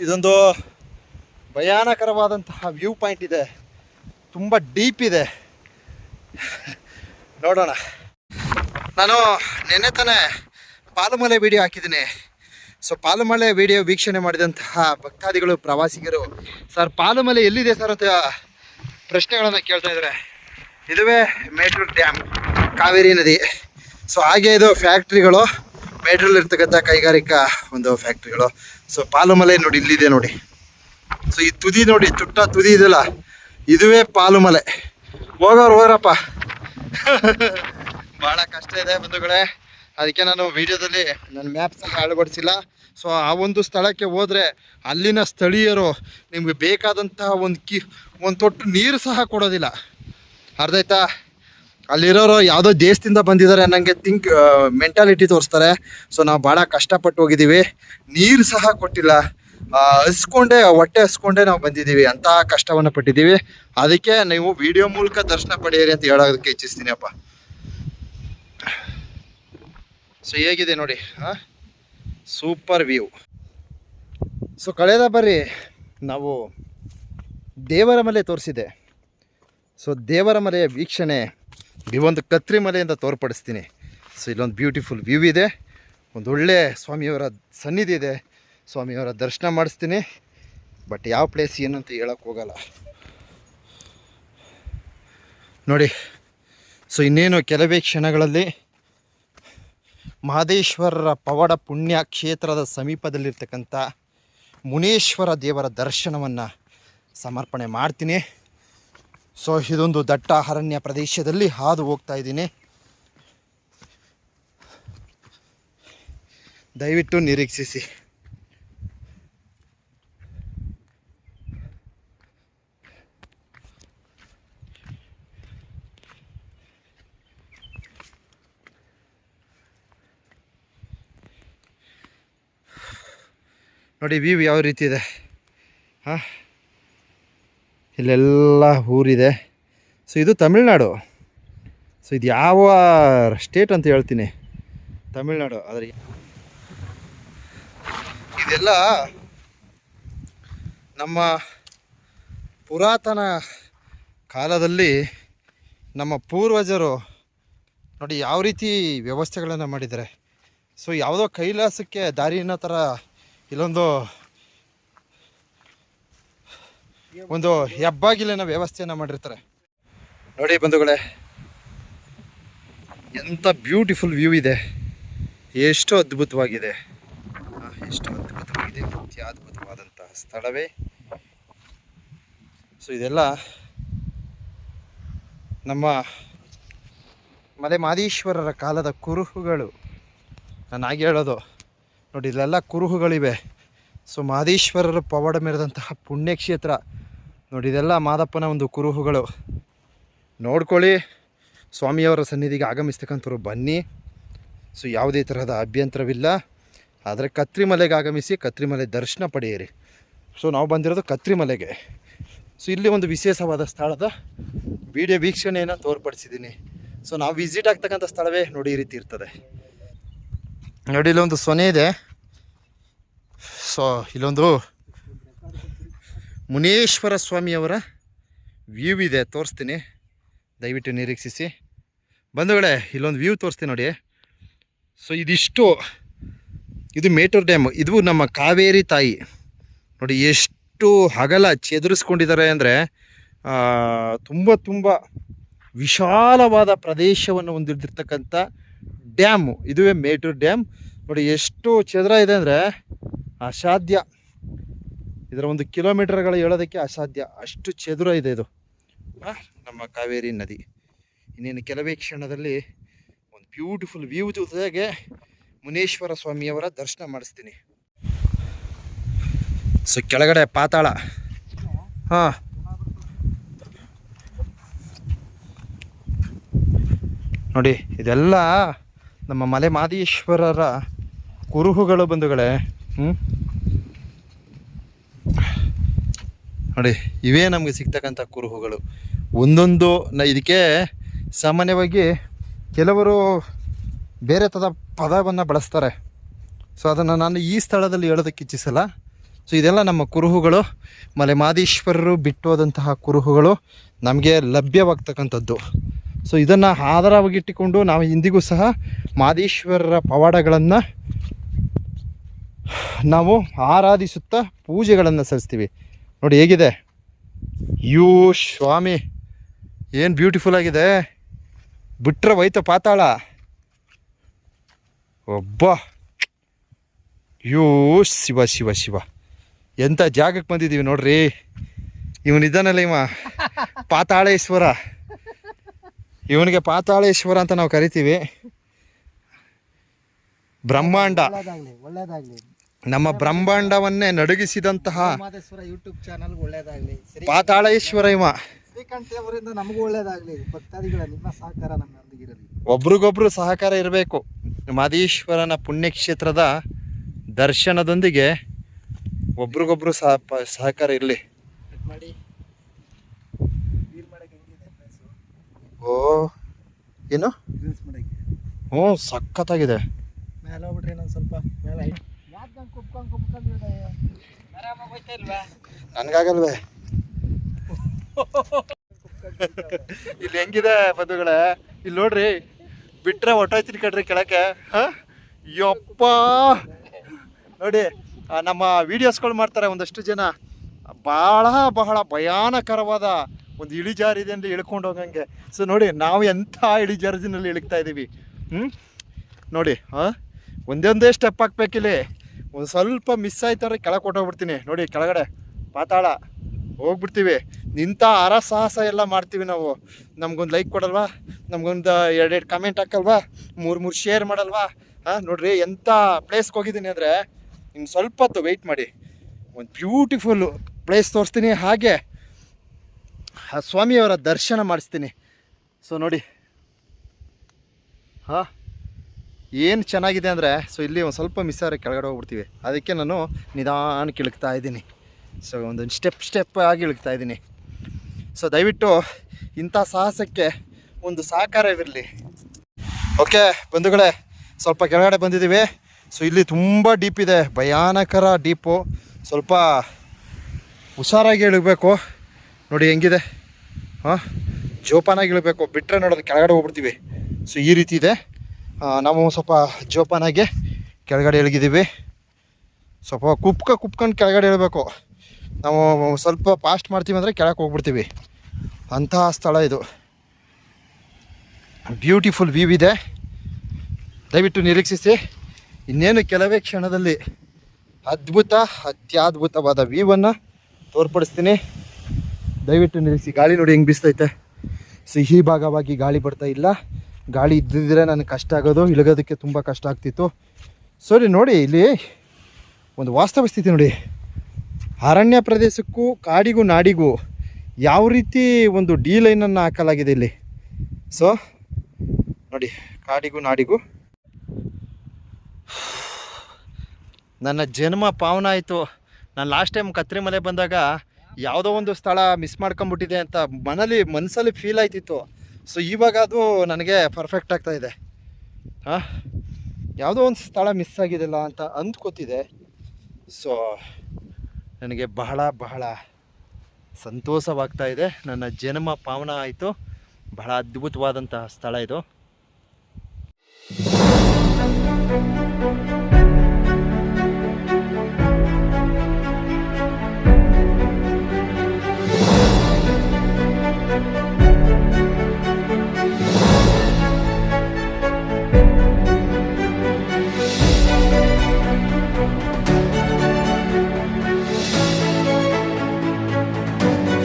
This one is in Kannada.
ಇದೊಂದು ಭಯಾನಕರವಾದಂತಹ ವ್ಯೂ ಪಾಯಿಂಟ್ ಇದೆ. ತುಂಬ ಡೀಪ್ ಇದೆ. ನೋಡೋಣ. ನಾನು ನೆನೆ ತಾನೇ ಪಾಲುಮಲೆ ವಿಡಿಯೋ ಹಾಕಿದ್ದೀನಿ. ಸೊ ಪಾಲುಮಲೆ ವಿಡಿಯೋ ವೀಕ್ಷಣೆ ಮಾಡಿದಂತಹ ಭಕ್ತಾದಿಗಳು, ಪ್ರವಾಸಿಗರು. ಸರ್ ಪಾಲುಮಲೆ ಎಲ್ಲಿದೆ ಸರ್ ಅಂತ ಪ್ರಶ್ನೆಗಳನ್ನು ಕೇಳ್ತಾ ಇದ್ದಾರೆ. ಇದುವೇ ಮೇಟ್ರೂಲ್ ಡ್ಯಾಮ್ ಕಾವೇರಿ ನದಿ. ಸೊ, ಹಾಗೆ ಇದು ಫ್ಯಾಕ್ಟ್ರಿಗಳು ಮೇಟ್ರೂಲ್ ಇರ್ತಕ್ಕಂಥ ಕೈಗಾರಿಕಾ ಒಂದು ಫ್ಯಾಕ್ಟ್ರಿಗಳು ಸೊ ಪಾಲುಮಲೆ ನೋಡಿ, ಇಲ್ಲಿದೆ ನೋಡಿ. ಸೊ ಈ ತುದಿ ನೋಡಿ, ಚುಟ್ಟ ತುದಿ ಇದೆಯಲ್ಲ ಇದುವೇ ಪಾಲುಮಲೆ. ಹೋಗೋರು ಹೋಗ್ರಪ್ಪ ಭಾಳ ಕಷ್ಟ ಇದೆ ಬಂಧುಗಳೇ. ಅದಕ್ಕೆ ನಾನು ವಿಡಿಯೋದಲ್ಲಿ ನನ್ನ ಮ್ಯಾಪ್ ಸಹ ಅಳವಡಿಸಿಲ್ಲ. ಸೊ ಆ ಒಂದು ಸ್ಥಳಕ್ಕೆ ಹೋದರೆ ಅಲ್ಲಿನ ಸ್ಥಳೀಯರು ನಿಮಗೆ ಬೇಕಾದಂತಹ ಒಂದು ಕಿ, ಒಂದು ತೊಟ್ಟು ನೀರು ಸಹ ಕೊಡೋದಿಲ್ಲ. ಅರ್ಧೈತಾ ಆಯ್ತಾ? ಅಲ್ಲಿರೋರು ಯಾವುದೋ ದೇಶದಿಂದ ಬಂದಿದ್ದಾರೆ ನನಗೆ ಥಿಂಕ್ ಮೆಂಟಾಲಿಟಿ ತೋರಿಸ್ತಾರೆ. ಸೊ ನಾವು ಭಾಳ ಕಷ್ಟಪಟ್ಟು ಹೋಗಿದ್ದೀವಿ. ನೀರು ಸಹ ಕೊಟ್ಟಿಲ್ಲ. ಹಸ್ಕೊಂಡೆ, ಹೊಟ್ಟೆ ಹಸ್ಕೊಂಡೆ ನಾವು ಬಂದಿದ್ದೀವಿ. ಅಂತ ಕಷ್ಟವನ್ನು ಪಟ್ಟಿದ್ದೀವಿ. ಅದಕ್ಕೆ ನೀವು ವಿಡಿಯೋ ಮೂಲಕ ದರ್ಶನ ಪಡೆಯಿರಿ ಅಂತ ಹೇಳೋದಕ್ಕೆ ಇಚ್ಛಿಸ್ತೀನಿ ಅಪ್ಪ. ಸೊ ಹೇಗಿದೆ ನೋಡಿ ಹಾಂ ಸೂಪರ್ ವ್ಯೂ ಸೊ ಕಳೆದ ಬಾರಿ ನಾವು ದೇವರ ಮಲೆ ತೋರಿಸಿದೆ. ಸೊ ದೇವರ ಮಲೆಯ ವೀಕ್ಷಣೆ ಈ ಒಂದು ಕತ್ರಿ ಮಲೆಯಿಂದ ತೋರ್ಪಡಿಸ್ತೀನಿ. ಸೊ ಇಲ್ಲೊಂದು ಬ್ಯೂಟಿಫುಲ್ ವ್ಯೂ ಇದೆ. ಒಂದು ಒಳ್ಳೆ ಸ್ವಾಮಿಯವರ ಸನ್ನಿಧಿ ಇದೆ. ಸ್ವಾಮಿಯವರ ದರ್ಶನ ಮಾಡಿಸ್ತೀನಿ. ಬಟ್ ಯಾವ ಪ್ಲೇಸ್ ಏನಂತ ಅಂತ ಹೇಳಕ್ಕೆ ಹೋಗಲ್ಲ. ನೋಡಿ ಸೊ ಇನ್ನೇನು ಕೆಲವೇ ಕ್ಷಣಗಳಲ್ಲಿ ಮಹದೇಶ್ವರರ ಪವಾಡ ಪುಣ್ಯ ಕ್ಷೇತ್ರದ ಸಮೀಪದಲ್ಲಿರ್ತಕ್ಕಂಥ ಮುನೇಶ್ವರ ದೇವರ ದರ್ಶನವನ್ನು ಸಮರ್ಪಣೆ ಮಾಡ್ತೀನಿ. ಸೊ ಇದೊಂದು ದಟ್ಟ ಅರಣ್ಯ ಪ್ರದೇಶದಲ್ಲಿ ಹಾದು ಹೋಗ್ತಾ ಇದ್ದೀನಿ. ದಯವಿಟ್ಟು ನಿರೀಕ್ಷಿಸಿ. ನೋಡಿ ವ್ಯೂ ಯಾವ ರೀತಿ ಇದೆ? ಹಾಂ? ಇಲ್ಲೆಲ್ಲ ಊರಿದೆ. ಸೊ ಇದು ತಮಿಳ್ನಾಡು. ಸೊ ಇದು ಯಾವ ಸ್ಟೇಟ್ ಅಂತ ಹೇಳ್ತೀನಿ. ತಮಿಳ್ನಾಡು, ಆದರೆ ಇದೆಲ್ಲ ನಮ್ಮ ಪುರಾತನ ಕಾಲದಲ್ಲಿ ನಮ್ಮ ಪೂರ್ವಜರು ನೋಡಿ ಯಾವ ರೀತಿ ವ್ಯವಸ್ಥೆಗಳನ್ನು ಮಾಡಿದ್ದಾರೆ. ಸೊ ಯಾವುದೋ ಕೈಲಾಸಕ್ಕೆ ದಾರಿ ಅನ್ನೋ ಥರ ಇಲ್ಲೊಂದು ಒಂದು ಹೆಬ್ಬಾಗಿಲಿನ ವ್ಯವಸ್ಥೆಯನ್ನು ಮಾಡಿರ್ತಾರೆ. ನೋಡಿ ಬಂಧುಗಳೇ ಎಂಥ ಬ್ಯೂಟಿಫುಲ್ ವ್ಯೂ ಇದೆ. ಎಷ್ಟು ಅದ್ಭುತವಾಗಿದೆ. ಎಷ್ಟು ಅದ್ಭುತವಾಗಿದೆ. ಅತ್ಯದ್ಭುತವಾದಂತಹ ಸ್ಥಳವೇ. ಸೊ ಇದೆಲ್ಲ ನಮ್ಮ ಮಲೆ ಮಾದೇಶ್ವರರ ಕಾಲದ ಕುರುಹುಗಳು. ನಾನು ಹಾಗೆ ಹೇಳೋದು. ನೋಡಿ, ಇಲ್ಲೆಲ್ಲ ಕುರುಹುಗಳಿವೆ. ಸೊ ಮಾದೇಶ್ವರರು ಪವಾಡ ಮೆರೆದಂತಹ ಪುಣ್ಯಕ್ಷೇತ್ರ. ನೋಡಿ, ಇದೆಲ್ಲ ಮಾದಪ್ಪನ ಒಂದು ಕುರುಹುಗಳು. ನೋಡ್ಕೊಳ್ಳಿ, ಸ್ವಾಮಿಯವರ ಸನ್ನಿಧಿಗೆ ಆಗಮಿಸ್ತಕ್ಕಂಥವ್ರು ಬನ್ನಿ. ಸೊ, ಯಾವುದೇ ತರಹದ ಅಭ್ಯಂತರವಿಲ್ಲ. ಆದರೆ ಕತ್ರಿಮಲೆಗೆ ಆಗಮಿಸಿ, ಕತ್ರಿಮಲೆ ದರ್ಶನ ಪಡೆಯಿರಿ. ಸೊ, ನಾವು ಬಂದಿರೋದು ಕತ್ರಿಮಲೆಗೆ. ಸೊ, ಇಲ್ಲಿ ಒಂದು ವಿಶೇಷವಾದ ಸ್ಥಳದ ವಿಡಿಯೋ ವೀಕ್ಷಣೆಯನ್ನು ತೋರ್ಪಡಿಸಿದ್ದೀನಿ. ಸೊ, ನಾವು ವಿಸಿಟ್ ಆಗ್ತಕ್ಕಂಥ ಸ್ಥಳವೇ ನೋಡಿ ರೀತಿ ಇರ್ತದೆ. ನೋಡಿ, ಇಲ್ಲೊಂದು ಸೊನೆ ಇದೆ. ಸೊ, ಇಲ್ಲೊಂದು ಮುನೇಶ್ವರ ಸ್ವಾಮಿಯವರ ವ್ಯೂ ಇದೆ, ತೋರಿಸ್ತೀನಿ. ದಯವಿಟ್ಟು ನಿರೀಕ್ಷಿಸಿ. ಬಂಧುಗಳೇ, ಇಲ್ಲೊಂದು ವ್ಯೂ ತೋರಿಸ್ತೀನಿ ನೋಡಿ. ಸೊ ಇದಿಷ್ಟು, ಇದು ಮೇಟೂರು ಡ್ಯಾಮ್. ಇದು ನಮ್ಮ ಕಾವೇರಿ ತಾಯಿ. ನೋಡಿ, ಎಷ್ಟು ಹಗಲ ಚೆದುರಿಸ್ಕೊಂಡಿದ್ದಾರೆ ಅಂದರೆ ತುಂಬ ತುಂಬ ವಿಶಾಲವಾದ ಪ್ರದೇಶವನ್ನು ಹೊಂದಿರ್ತಕ್ಕಂಥ ಡ್ಯಾಮು. ಇದುವೇ ಮೇಟೂರು ಡ್ಯಾಮ್. ನೋಡಿ, ಎಷ್ಟು ಚದರ ಇದೆ ಅಂದರೆ ಅಸಾಧ್ಯ. ಇದರ ಒಂದು ಕಿಲೋಮೀಟರ್ಗಳು ಹೇಳೋದಕ್ಕೆ ಅಸಾಧ್ಯ. ಅಷ್ಟು ಚದುರ ಇದೆ ಇದು. ನಮ್ಮ ಕಾವೇರಿ ನದಿ. ಇನ್ನೇನು ಕೆಲವೇ ಕ್ಷಣದಲ್ಲಿ ಒಂದು ಬ್ಯೂಟಿಫುಲ್ ವ್ಯೂ ಜೊತೆಗೆ ಮುನೇಶ್ವರ ಸ್ವಾಮಿಯವರ ದರ್ಶನ ಮಾಡಿಸ್ತೀನಿ. ಸೊ ಕೆಳಗಡೆ ಪಾತಾಳ. ಹಾಂ. ನೋಡಿ, ಇದೆಲ್ಲ ನಮ್ಮ ಮಲೆ ಮಾದೇಶ್ವರರ ಕುರುಹುಗಳು ಬಂಧುಗಳೇ. ಹ್ಞೂ ನೋಡಿ, ಇವೇ ನಮಗೆ ಸಿಗ್ತಕ್ಕಂಥ ಕುರುಹುಗಳು. ಒಂದೊಂದು ನ ಇದಕ್ಕೆ ಸಾಮಾನ್ಯವಾಗಿ ಕೆಲವರು ಬೇರೆ ಥರ ಪದವನ್ನು ಬಳಸ್ತಾರೆ. ಸೊ ಅದನ್ನು ನಾನು ಈ ಸ್ಥಳದಲ್ಲಿ ಹೇಳೋದಕ್ಕೆ ಇಚ್ಛಿಸಲ್ಲ. ಸೊ ಇದೆಲ್ಲ ನಮ್ಮ ಕುರುಹುಗಳು ಮಲೆ ಮಾದೇಶ್ವರರು ಬಿಟ್ಟೋದಂತಹ ಕುರುಹುಗಳು ನಮಗೆ ಲಭ್ಯವಾಗ್ತಕ್ಕಂಥದ್ದು. ಸೊ ಇದನ್ನು ಆಧಾರವಾಗಿಟ್ಟುಕೊಂಡು ನಾವು ಇಂದಿಗೂ ಸಹ ಮಾದೇಶ್ವರರ ಪವಾಡಗಳನ್ನು ನಾವು ಆರಾಧಿಸುತ್ತಾ ಪೂಜೆಗಳನ್ನು ಸಲ್ಲಿಸ್ತೀವಿ. ನೋಡಿ ಹೇಗಿದೆ? ಯೂ ಸ್ವಾಮಿ, ಏನು ಬ್ಯೂಟಿಫುಲ್ ಆಗಿದೆ. ಬಿಟ್ರೆ ವೈತ ಪಾತಾಳ. ಒಬ್ಬ. ಯೂ ಶಿವ ಶಿವ ಶಿವ. ಎಂಥ ಜಾಗಕ್ಕೆ ಬಂದಿದ್ದೀವಿ ನೋಡ್ರಿ. ಇವನಿದ್ದಾನಲ್ಲ ಇವ. ಪಾತಾಳೇಶ್ವರ. ಇವನಿಗೆ ಪಾತಾಳೇಶ್ವರ ಅಂತ ನಾವು ಕರಿತೀವಿ. ಬ್ರಹ್ಮಾಂಡ. ಒಳ್ಳೇದಾಗ್ಲಿ. ನಮ್ಮ ಬ್ರಹ್ಮಾಂಡವನ್ನೇ ನಡುಗಿಸಿದಂತಹ ಮಾದೇಶ್ವರ ಯೂಟ್ಯೂಬ್ ಚಾನಲ್ ಒಳ್ಳೇದಾಗ್ಲಿ. ಪಾತಾಳೇಶ್ವರ ಇವ ಶ್ರೀಕಂಠ ಅವರಿಂದ ನಮಗೂ ಒಳ್ಳೇದಾಗ್ಲಿ. ಭಕ್ತಾದಿಗಳ ನಿಮ್ಮ ಸಹಕಾರ ನಮ್ಮೊಂದಿಗಿರಲಿ ಒಬ್ರಿಗೊಬ್ರು ಸಹಕಾರ ಇರಬೇಕು. ಮಾದೇಶ್ವರನ ಪುಣ್ಯಕ್ಷೇತ್ರದ ದರ್ಶನದೊಂದಿಗೆ ಒಬ್ರಿಗೊಬ್ರು ಸಹ ಸಹಕಾರ ಇರಲಿ. ಮಾಡಿ. ಓ ಏನು? ಹ್ಞೂ ಸಖತ್ತಾಗಿದೆ. ಮೇಲೆ ಹೋಗ್ಬಿಟ್ರಿ ಇನ್ನೊಂದು ಸ್ವಲ್ಪ ಮೇಲೆ ನನಗಾಗಲ್ವೇ? ಇಲ್ಲಿ ಹೆಂಗಿದೆ ಬಂಧುಗಳ? ಇಲ್ಲಿ ನೋಡ್ರಿ ಬಿಟ್ರೆ ಹೊಟ್ಟಾಯ್ತೀನಿ ಕಡ್ರಿ ಕೆಳಕ್ಕೆ. ಹಾ? ಯಪ್ಪ! ನೋಡಿ ನಮ್ಮ ವಿಡಿಯೋಸ್ಗಳು ಮಾಡ್ತಾರೆ ಒಂದಷ್ಟು ಜನ. ಬಹಳ ಬಹಳ ಭಯಾನಕರವಾದ ಒಂದು ಇಳಿಜಾರಿದೆ ಅಂದರೆ ಇಳ್ಕೊಂಡು ಹೋಗಂಗೆ. ಸೊ ನೋಡಿ ನಾವು ಎಂಥ ಇಳಿಜಾರಿನಲ್ಲಿ ಇಳಿಕ್ತಾ ಇದ್ದೀವಿ ಹ್ಞೂ ನೋಡಿ ಹಾಂ? ಒಂದೇ ಒಂದೇ ಸ್ಟೆಪ್ ಹಾಕ್ಬೇಕಿಲ್ಲಿ. ಒಂದು ಸ್ವಲ್ಪ ಮಿಸ್ ಆಯ್ತು ಕೆಳಗೆ ಕೊಟ್ಟೋಗ್ಬಿಡ್ತೀನಿ. ನೋಡಿ, ಕೆಳಗಡೆ. ಪಾತಾಳ, ಹೋಗ್ಬಿಡ್ತೀವಿ. ಇಂಥ ಅರಸಾಹಸ ಎಲ್ಲ ಮಾಡ್ತೀವಿ ನಾವು. ನಮ್ಗೊಂದು ಲೈಕ್ ಕೊಡಲ್ವಾ? ನಮ್ಗೊಂದು ಎರಡೆರಡು ಕಮೆಂಟ್ ಹಾಕಲ್ವಾ? ಮೂರು ಮೂರು ಶೇರ್ ಮಾಡಲ್ವಾ? ಹಾಂ ನೋಡ್ರಿ ಎಂಥ ಪ್ಲೇಸ್ಗೆ ಹೋಗಿದ್ದೀನಿ ಅಂದರೆ ಇನ್ನು ಸ್ವಲ್ಪ ಹೊತ್ತು ವೆಯ್ಟ್ ಮಾಡಿ. ಒಂದು ಬ್ಯೂಟಿಫುಲ್ಲು ಪ್ಲೇಸ್ ತೋರಿಸ್ತೀನಿ. ಹಾಗೆ, ಆ, ಸ್ವಾಮಿಯವರ ದರ್ಶನ ಮಾಡಿಸ್ತೀನಿ. ಸೊ ನೋಡಿ. ಹಾಂ? ಏನು ಚೆನ್ನಾಗಿದೆ ಅಂದರೆ ಸೊ ಇಲ್ಲಿ ಒಂದು ಸ್ವಲ್ಪ ಮಿಸ್ ಆದರೆ ಕೆಳಗಡೆ ಹೋಗ್ಬಿಡ್ತೀವಿ. ಅದಕ್ಕೆ ನಾನು ನಿಧಾನಕ್ಕೆ ಇಳುಕ್ತಾ ಇದ್ದೀನಿ. ಸೊ ಒಂದೊಂದು ಸ್ಟೆಪ್ ಸ್ಟೆಪ್ ಆಗಿ ಇಳುಕ್ತಾ ಇದ್ದೀನಿ. ಸೊ ದಯವಿಟ್ಟು ಇಂಥ ಸಾಹಸಕ್ಕೆ ಒಂದು ಸಹಕಾರವಿರಲಿ. ಓಕೆ ಬಂಧುಗಳೇ, ಸ್ವಲ್ಪ ಕೆಳಗಡೆ ಬಂದಿದ್ದೀವಿ. ಸೊ ಇಲ್ಲಿ ತುಂಬ ಡೀಪ್ ಇದೆ, ಭಯಾನಕರ ಡೀಪು ಸ್ವಲ್ಪ ಹುಷಾರಾಗಿ ಇಳಬೇಕು. ನೋಡಿ ಹೆಂಗಿದೆ. ಹಾಂ? ಜೋಪಾನಾಗಿ ಇಳಬೇಕು. ಬಿಟ್ಟರೆ ನೋಡೋದು ಕೆಳಗಡೆ ಹೋಗ್ಬಿಡ್ತೀವಿ. ಸೊ ಈ ರೀತಿ ಇದೆ. ನಾವು ಸ್ವಲ್ಪ ಜೋಪಾನಾಗೆ ಕೆಳಗಡೆ ಇಳಗಿದ್ದೀವಿ ಸ್ವಲ್ಪ ಕುಪ್ಕ ಕುಪ್ಕೊಂಡು ಕೆಳಗಡೆ ಇಳಬೇಕು ನಾವು ಸ್ವಲ್ಪ ಫಾಸ್ಟ್ ಮಾಡ್ತೀವಿ ಅಂದರೆ ಕೆಳಗೆ ಹೋಗ್ಬಿಡ್ತೀವಿ. ಅಂತಹ ಸ್ಥಳ ಇದು. ಬ್ಯೂಟಿಫುಲ್ ವ್ಯೂ ಇದೆ. ದಯವಿಟ್ಟು ನಿರೀಕ್ಷಿಸಿ. ಇನ್ನೇನು ಕೆಲವೇ ಕ್ಷಣದಲ್ಲಿ ಅದ್ಭುತ, ಅತ್ಯದ್ಭುತವಾದ ವ್ಯೂವನ್ನು ತೋರ್ಪಡಿಸ್ತೀನಿ. ದಯವಿಟ್ಟು ನಿಲ್ಲಿಸಿ ಗಾಳಿ ನೋಡಿ ಹೆಂಗೆ ಬಿಸ್ತೈತೆ. ಸಿಹಿ ಭಾಗವಾಗಿ ಗಾಳಿ ಬರ್ತಾ ಇಲ್ಲ. ಗಾಳಿ ಇದ್ದಿದ್ರೆ ನನಗೆ ಕಷ್ಟ ಆಗೋದು, ಇಳಗೋದಕ್ಕೆ ತುಂಬ ಕಷ್ಟ ಆಗ್ತಿತ್ತು. ಸರಿ, ನೋಡಿ, ಇಲ್ಲಿ ಒಂದು ವಾಸ್ತವ ಸ್ಥಿತಿ ನೋಡಿ. ಅರಣ್ಯ ಪ್ರದೇಶಕ್ಕೂ ಕಾಡಿಗೂ ನಾಡಿಗೂ ಯಾವ ರೀತಿ ಒಂದು ಡಿ ಲೈನನ್ನು ಹಾಕಲಾಗಿದೆ ಇಲ್ಲಿ. ಸೊ ನೋಡಿ, ಕಾಡಿಗೂ ನಾಡಿಗೂ. ನನ್ನ ಜನ್ಮ ಪಾವನ ಆಯಿತು. ನಾನು ಲಾಸ್ಟ್ ಟೈಮ್ ಕತ್ರಿ ಮಲೆ ಬಂದಾಗ ಯಾವುದೋ ಒಂದು ಸ್ಥಳ ಮಿಸ್ ಮಾಡ್ಕೊಂಬಿಟ್ಟಿದೆ ಅಂತ ಮನೇಲಿ ಮನಸ್ಸಲ್ಲಿ ಫೀಲ್ ಆಯ್ತಿತ್ತು. ಸೊ ಇವಾಗ ಅದು ನನಗೆ ಪರ್ಫೆಕ್ಟ್ ಆಗ್ತಾ ಇದೆ. ಹಾಂ? ಯಾವುದೋ ಒಂದು ಸ್ಥಳ ಮಿಸ್ ಆಗಿದೆಲ್ಲ ಅಂತ ಅಂದ್ಕೋತಿದೆ. ಸೊ ನನಗೆ ಬಹಳ ಬಹಳ ಸಂತೋಷವಾಗ್ತಾ ಇದೆ. ನನ್ನ ಜನ್ಮ ಪಾವನ ಆಯಿತು. ಬಹಳ ಅದ್ಭುತವಾದಂತಹ ಸ್ಥಳ ಇದು.